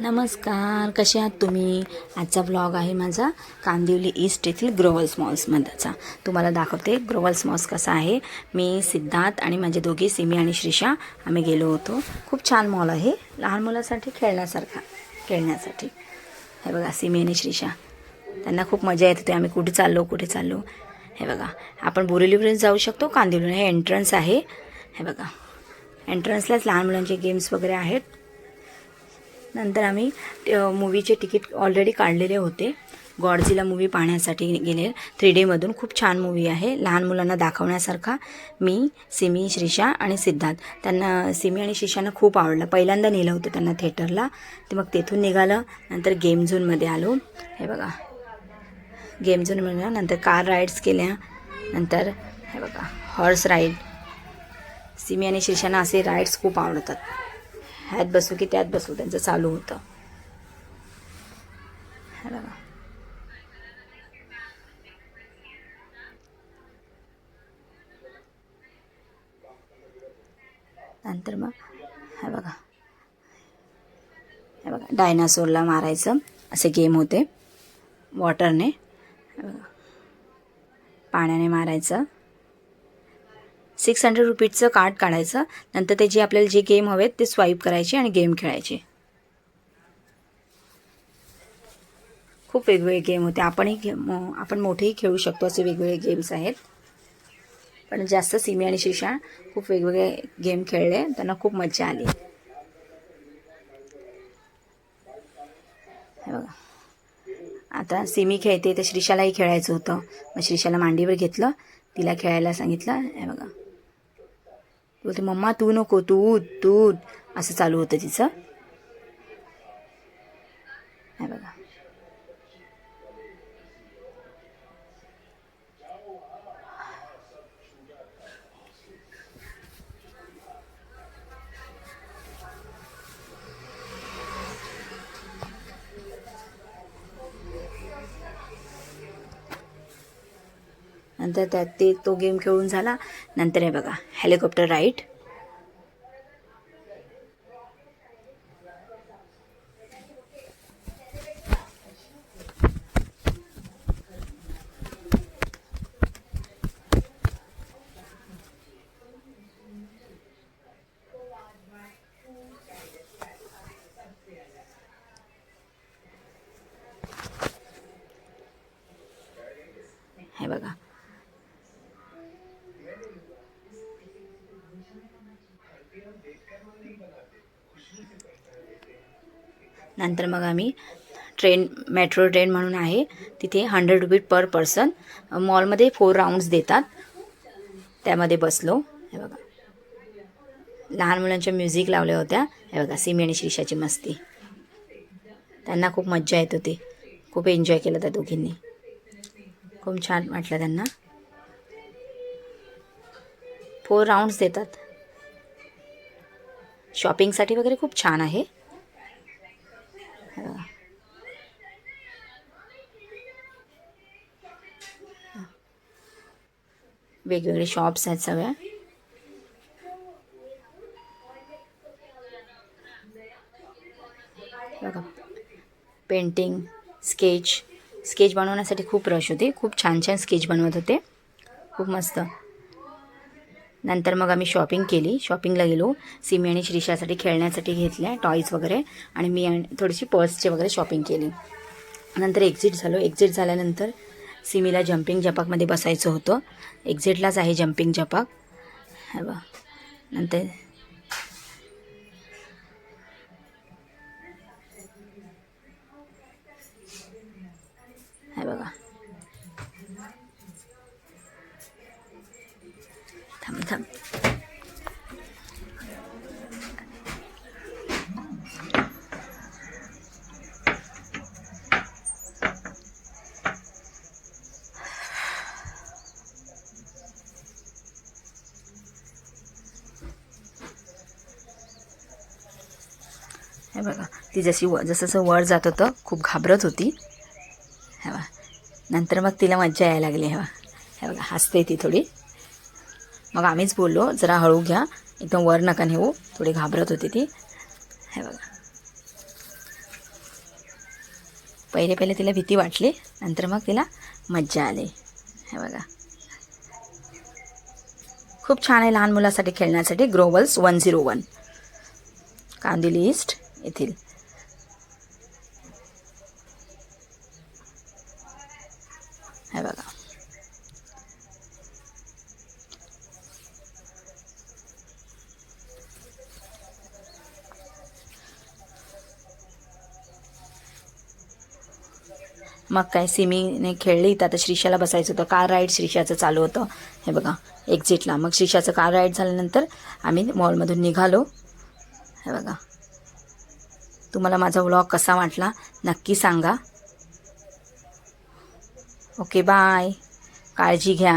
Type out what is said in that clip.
नमस्कार कसे आहात तुम्ही? आजचा ब्लॉग आहे माझा कांदिवली ईस्ट येथील ग्रोवल्स मॉल्समधचा तुम्हाला दाखवते ग्रोवल्स मॉल्स कसा आहे. मी सिद्धार्थ आणि माझे दोघे सिमी आणि श्रीषा आम्ही गेलो होतो. खूप छान मॉल आहे. लहान मुलासाठी खेळण्यासारखा खेळण्यासाठी. हे बघा सिमी आणि श्रीषा. त्यांना खूप मजा येत. होती आम्ही कुठे चाललो कुठे चाललो. हे बघा आपण बोरिवलीपर्यंत जाऊ शकतो. कांदिवली हे एंट्रन्स आहे. हे बघा. एंट्रन्सलाच लहान मुलांचे गेम्स वगैरे आहेत. नंतर आम्ही मूवीचे तिकीट ऑलरेडी काढलेले होते. गॉडझिला मूवी पाहण्यासाठी गेले. थ्री डेमधून खूप छान मूवी आहे. लहान मुलांना दाखवण्यासारखा मी सिमी श्रीषा आणि सिद्धार्थ. त्यांना सिमी आणि श्रीषांना खूप आवडलं. पहिल्यांदा नेलं होतं त्यांना थिएटरला ते मग तेथून निघालं. नंतर गेम झोनमध्ये आलो. हे बघा. गेम झोनमध्ये नंतर कार राईड्स केल्या. नंतर हे बघा हॉर्स राईड सिमी आणि श्रीषांना असे राईड्स खूप आवडतात. ह्यात बसू की त्यात बसू त्यांचं चालू होतं. हे बघा नंतर मग हे बघा. हे बघा डायनासोरला मारायचं. असे गेम होते. वॉटरने बघा. पाण्याने मारायचं. सिक्स हंड्रेड रुपीजचं कार्ड काढायचं. नंतर ते जे आपल्याला जे गेम हवेत ते स्वाईप करायचे आणि गेम खेळायचे. खूप वेगवेगळे गेम होते. आपणही खे आपण मोठेही खेळू शकतो असे वेगवेगळे गेम्स आहेत. पण जास्त सिमी आणि शिशा खूप वेगवेगळे गेम खेळले. त्यांना खूप मजा आली. हे बघा. आता सिमी खेळते तर श्रीषालाही खेळायचं होतं. मग श्रीषाला मांडीवर घेतलं. तिला खेळायला सांगितलं. हे बघा. बोलते मम्मा तू नको तू तू असं चालू होतं तिचं. नाही बघा. नंतर त्यात ते तो गेम खेळून झाला. नंतर हे बघा हेलिकॉप्टर राईट. हे बघा नंतर मग आम्ही ट्रेन मेट्रो ट्रेन म्हणून आहे. तिथे हंड्रेड रुपीज पर पर्सन मॉलमध्ये फोर राऊंड्स देतात. त्यामध्ये बसलो. हे बघा. लहान मुलांच्या म्युझिक लावल्या होत्या. हे बघा सिमी आणि शिरीषाची मस्ती. त्यांना खूप मज्जा येत होती. खूप एन्जॉय केलं त्या दोघींनी. खूप छान वाटलं त्यांना. फोर राऊंड्स देतात. शॉपिंगसाठी वगैरे खूप छान आहे. वेगवेगळे शॉप्स आहेत सगळ्या. बघा पेंटिंग स्केच स्केच बनवण्यासाठी खूप रश होते. खूप छान छान स्केच बनवत होते. खूप मस्त. नंतर मग आम्ही शॉपिंग केली. शॉपिंगला गेलो. सिमी आणि श्रीषासाठी खेळण्यासाठी घेतल्या टॉईज वगैरे आणि मी आणि थोडीशी पर्सचे वगैरे शॉपिंग केली. नंतर एक्झिट झालो. एक्झिट झाल्यानंतर सिमीला जम्पिंग जपाकमध्ये बसायचं होतं. एक्झिटलाच आहे जम्पिंग जपाक. हे बा नंतर हे बघा ती जशी व जसं जसं वर जात होतं खूप घाबरत होती. हे बा नंतर मग तिला मज्जा यायला लागली हे हे बघा हसते ती थोडी. मग आम्हीच बोललो जरा हळू घ्या एकदम वर नका नेऊ थोडी घाबरत होती ती. हे बघा. पहिले पहिले तिला भीती वाटली नंतर मग तिला मज्जा आली. हे बघा. खूप छान आहे लहान मुलासाठी खेळण्यासाठी Growels one zero one Kandivali east येथील. हे बघा. मग काय सिमीने खेळली तर आता श्रीषाला बसायचं होतं. कार राईड श्रीषाचं चालू होतं. हे बघा एक्झिटला मग श्रीषाचं कार राईड झाल्यानंतर आम्ही मॉलमधून निघालो. हे बघा. तुम्हाला माझा व्लॉग कसा वाटला नक्की सांगा. ओके बाय काळजी घ्या.